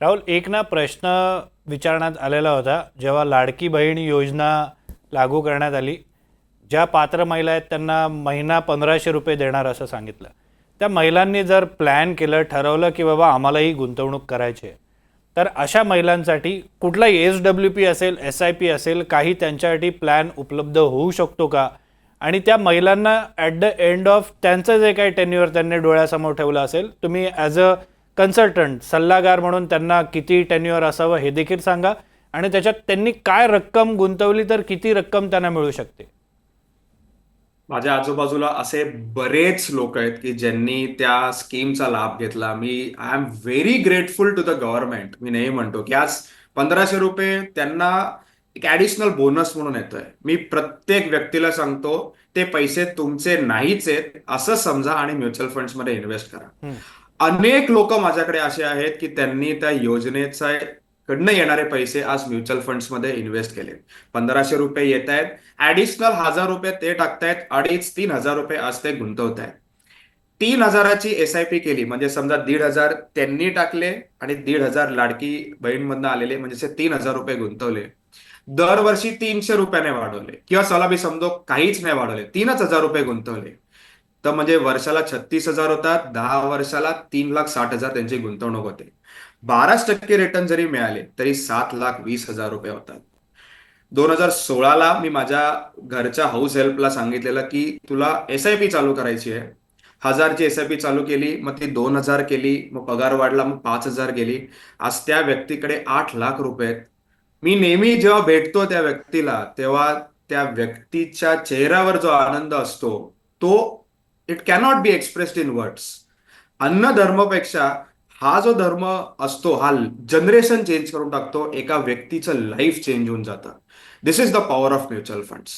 राहुल एक ना प्रश्न विचारण्यात आलेला होता जेव्हा लाडकी बहीण योजना लागू करण्यात आली ज्या पात्र महिला आहेत त्यांना महिना पंधराशे रुपये देणार असं सांगितलं. त्या महिलांनी जर प्लॅन केलं ठरवलं की बाबा आम्हालाही गुंतवणूक करायची आहे तर अशा महिलांसाठी कुठलाही एस डब्ल्यू पी असेल एस आय पी असेल काही त्यांच्यासाठी प्लॅन उपलब्ध होऊ शकतो का? आणि त्या महिलांना ॲट द एंड ऑफ त्यांचं जे काही टेन्युअर त्यांनी डोळ्यासमोर ठेवलं असेल तुम्ही ॲज अ कन्सल्टंट सल्लागार म्हणून त्यांना किती टेन्युअर असावं हे देखील सांगा. आणि त्याच्यात त्यांनी काय रक्कम गुंतवली तर किती रक्कम त्यांना मिळू शकते? माझ्या आजूबाजूला असे बरेच लोक आहेत की ज्यांनी त्या स्कीमचा लाभ घेतला. मी I am very grateful to the government मी नेहमी म्हणतो की आज पंधराशे रुपये त्यांना एक ऍडिशनल बोनस म्हणून येतोय. मी प्रत्येक व्यक्तीला सांगतो ते पैसे तुमचे नाहीच आहेत असं समजा आणि म्युच्युअल फंड्समध्ये इन्व्हेस्ट करा. अनेक लोक माझ्याकडे असे आहेत की त्यांनी त्या योजनेचा कडनं येणारे पैसे आज म्युच्युअल फंड्समध्ये इन्व्हेस्ट केले. पंधराशे रुपये येत आहेत. ऍडिशनल हजार रुपये ते टाकतायत अडीच तीन हजार रुपये आज ते गुंतवत आहेत. तीन हजाराची एस आय पी केली. म्हणजे समजा दीड हजार त्यांनी टाकले आणि दीड हजार लाडकी बहीणमधनं आलेले म्हणजे तीन हजार रुपये गुंतवले. दरवर्षी तीनशे रुपयाने वाढवले. किंवा चला मी समजो काहीच नाही वाढवले. तीनच हजार रुपये गुंतवले. तर म्हणजे वर्षाला छत्तीस हजार होतात दहा वर्षाला तीन लाख साठ हजार त्यांची गुंतवणूक होते. बाराच टक्के रिटर्न जरी मिळाले तरी सात लाख वीस हजार रुपये होतात. दोन हजार सोळाला मी माझ्या घरच्या हाऊस हेल्पला सांगितलेलं की तुला एस आय पी चालू करायची आहे. हजारची एस आय पी चालू केली मग ती दोन हजार केली मग पगार वाढला मग पाच हजार गेली. आज त्या व्यक्तीकडे आठ लाख रुपये आहेत. मी नेहमी जेव्हा भेटतो त्या व्यक्तीला तेव्हा त्या व्यक्तीच्या चेहऱ्यावर जो आनंद असतो तो it cannot be expressed in words अन्न धर्मपेक्षा हा जो धर्म असतो हा जनरेशन चेंज करून टाकतो एका व्यक्तीचं लाईफ चेंज होऊन जातं. This is the power of mutual funds